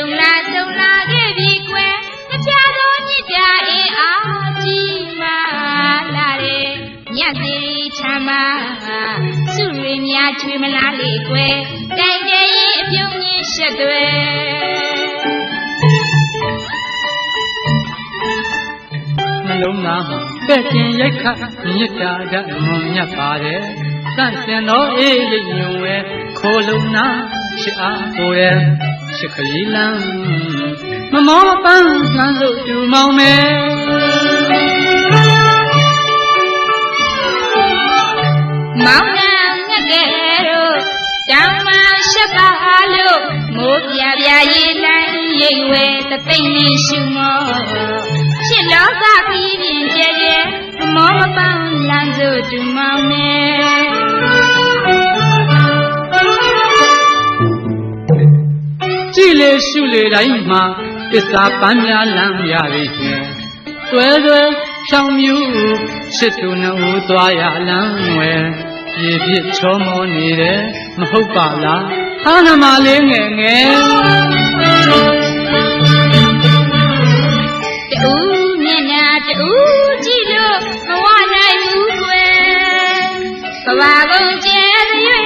ုံလာတုံလာခဲ့ပြီကွယ်မပြသောမြစ်ပြအင်းအားကြီးမှလာတယ်မြတ်စေချမ်းမစုရိများချွေမလားလေကွယ်တိုင်တဲ့ရင်အပြုံးမြင့်ရှက်သွဲနှလုံးသားမှာပဲ့ကျင်ရိုက်ခတ်မြစ်တာဓာတ်မွန်မြတ်ပါတယ်တန့်စင်သောအေးလိညုံဝဲခိုးလုံးနာချစ်အားကိုယ်ရဲ့ ချစ်ခရီးလမ်းမမောပန်းလမ်းလို့တူမောင်းမယ်မောင်နှံငှက်ကဲတို့တောင်မှရှက်ပါလို့မိုးပြပြရေးလန်းရိတ်ဝဲတသိမ့်လေးရှုမောချစ်လောကပြီးပြင်ကျဲကျဲမောမပန်းလမ်းစို့တူမောင်နဲ့ ရှုလေတိုင်းမှာပစ္စာပန်းများလမ်းရပြီရှင်တွဲတွဲဖြောင်မြူချစ်သူနှဦးသွားရလမ်းဝဲပြေပြစ်ချောမောနေတယ်မဟုတ်ပါလားဟာနမလေးငယ်ငယ်တူမျက်နှာတူကြည့်လို့မဝနိုင်ဘူးကွယ်ကဘာကုန်ကျဲရွေ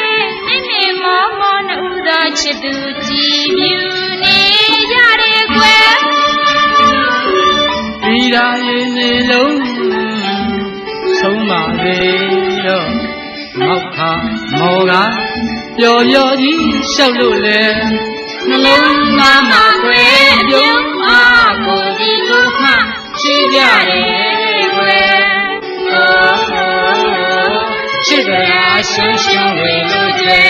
နိနေမောမောနှူသောချစ်သူကြည်မြူ ပါလေတော့မောက်ခမောကပျော်ပျော်ကြီးရှောက်လို့လေနှလုံးသားမှာကွယ်ပြုံးအားကိုဒီလိုမှရှိကြတယ်ကွယ်ချစ်ကြရာရှင်းရှင်းဝေလို့ကျဲ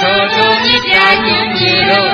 သောတော်မြတ်ပြခြင်းကြီးလို့တို